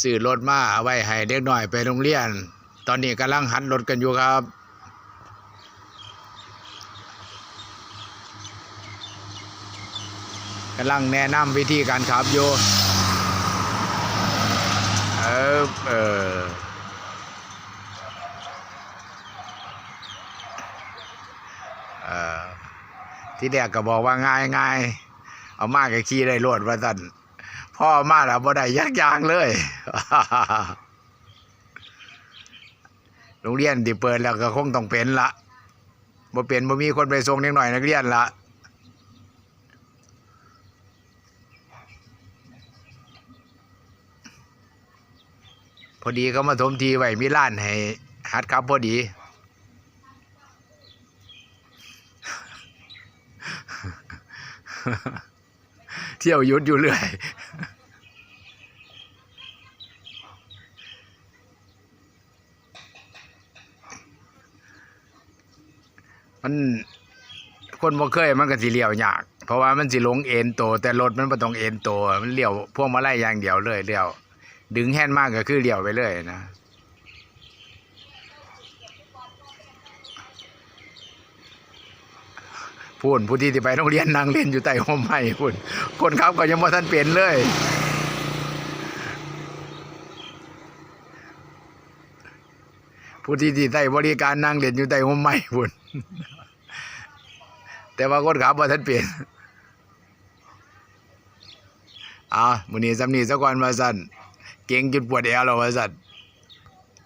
ซื้อรถมาเอาไว้ให้เด็กน้อยไปโรงเรียน ตอนนี้กำลังหัดรถกันอยู่ครับกำลังแนะนำวิธีการขับอยู่เออเออเออที่แรกก็บอกว่าง่ายง่ายเอามากก็ขี่ได้รวดว่าสั่น พ่อมาแล้วบ่ได้ยักยางเลยโรงเรียนที่เปิดแล้วก็คงต้องเป็นละบ่เป็นบ่มีคนไปส่งเด็กหน่อยนักเรียนละพอดีเขามาถมทีไว้มีร้านให้ฮัดครับพอดีเที่ยวยุดอยู่เรื่อย มันคนบ่เคยมันก็สิเลี้ยวยาก เพราะว่ามันสิลงเอ็นโต แต่รถมันบ่ต้องเอ็นโต มันเลี้ยวพวงมาไลัยอย่างเดียวเลยเลี้ยว ดึงแฮนด์มากก็คือเลี้ยวไปเลยนะพูนผู้ที่ที่ไปโรงเรียนนั่งเล่นอยู่ใต้ห่มไม้พูนคนขับก็ยังบ่ทันเป็นเลย ผู้ที่ที่ใต้บริการนั่งเล่นอยู่ใต้ห่มไม้พูนแต่ว่าคนขาบ่ทันเปลี่ยนอ่ามื้อนี้สำนีซะก่อนว่าซั่นเก่งจุดปวดแอวแล้วว่าซั่น